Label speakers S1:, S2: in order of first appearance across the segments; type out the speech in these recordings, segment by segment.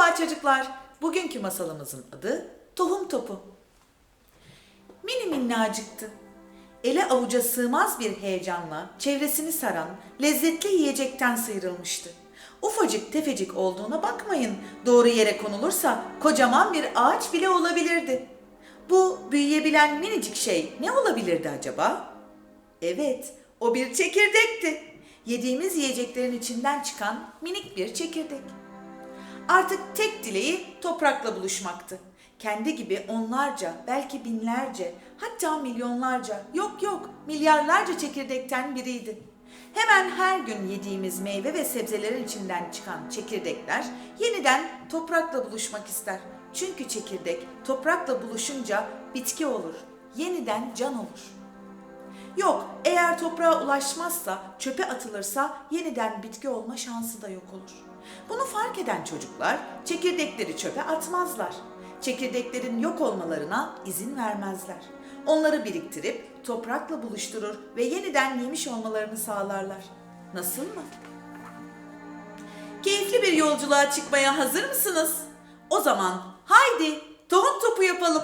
S1: Merhaba çocuklar. Bugünkü masalımızın adı Tohum Topu. Mini minnacıktı. Ele avuca sığmaz bir heyecanla çevresini saran lezzetli yiyecekten sıyrılmıştı. Ufacık tefecik olduğuna bakmayın. Doğru yere konulursa kocaman bir ağaç bile olabilirdi. Bu büyüyebilen minicik şey ne olabilirdi acaba? Evet, o bir çekirdekti. Yediğimiz yiyeceklerin içinden çıkan minik bir çekirdek. Artık tek dileği toprakla buluşmaktı. Kendi gibi onlarca, belki binlerce, hatta milyonlarca, yok yok milyarlarca çekirdekten biriydi. Hemen her gün yediğimiz meyve ve sebzelerin içinden çıkan çekirdekler yeniden toprakla buluşmak ister. Çünkü çekirdek toprakla buluşunca bitki olur, yeniden can olur. Yok, eğer toprağa ulaşmazsa, çöpe atılırsa yeniden bitki olma şansı da yok olur. Bunu fark eden çocuklar çekirdekleri çöpe atmazlar. Çekirdeklerin yok olmalarına izin vermezler. Onları biriktirip toprakla buluşturur ve yeniden yemiş olmalarını sağlarlar. Nasıl mı? Keyifli bir yolculuğa çıkmaya hazır mısınız? O zaman haydi tohum topu yapalım.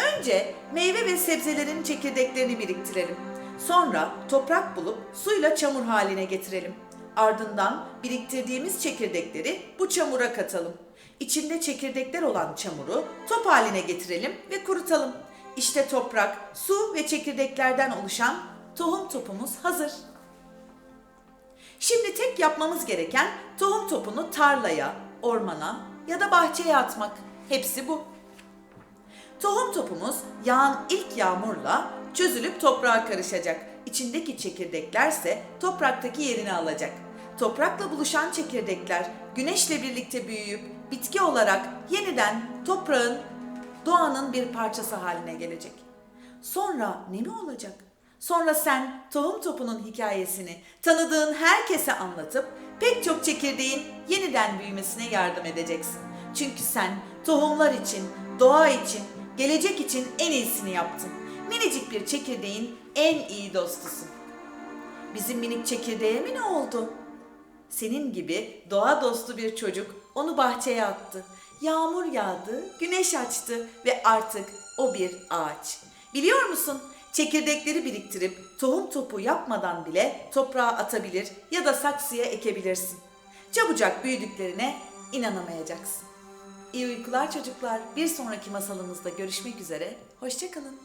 S1: Önce meyve ve sebzelerin çekirdeklerini biriktirelim. Sonra toprak bulup suyla çamur haline getirelim. Ardından biriktirdiğimiz çekirdekleri bu çamura katalım. İçinde çekirdekler olan çamuru top haline getirelim ve kurutalım. İşte toprak, su ve çekirdeklerden oluşan tohum topumuz hazır. Şimdi tek yapmamız gereken tohum topunu tarlaya, ormana ya da bahçeye atmak. Hepsi bu. Tohum topumuz yağan ilk yağmurla çözülüp toprağa karışacak. İçindeki çekirdeklerse topraktaki yerini alacak. Toprakla buluşan çekirdekler güneşle birlikte büyüyüp bitki olarak yeniden toprağın, doğanın bir parçası haline gelecek. Sonra ne mi olacak? Sonra sen tohum topunun hikayesini tanıdığın herkese anlatıp pek çok çekirdeğin yeniden büyümesine yardım edeceksin. Çünkü sen tohumlar için, doğa için, gelecek için en iyisini yaptın. Minicik bir çekirdeğin en iyi dostusun. Bizim minik çekirdeğe mi ne oldu? Senin gibi doğa dostu bir çocuk onu bahçeye attı. Yağmur yağdı, güneş açtı ve artık o bir ağaç. Biliyor musun? Çekirdekleri biriktirip tohum topu yapmadan bile toprağa atabilir ya da saksıya ekebilirsin. Çabucak büyüdüklerine inanamayacaksın. İyi uykular çocuklar. Bir sonraki masalımızda görüşmek üzere. Hoşçakalın.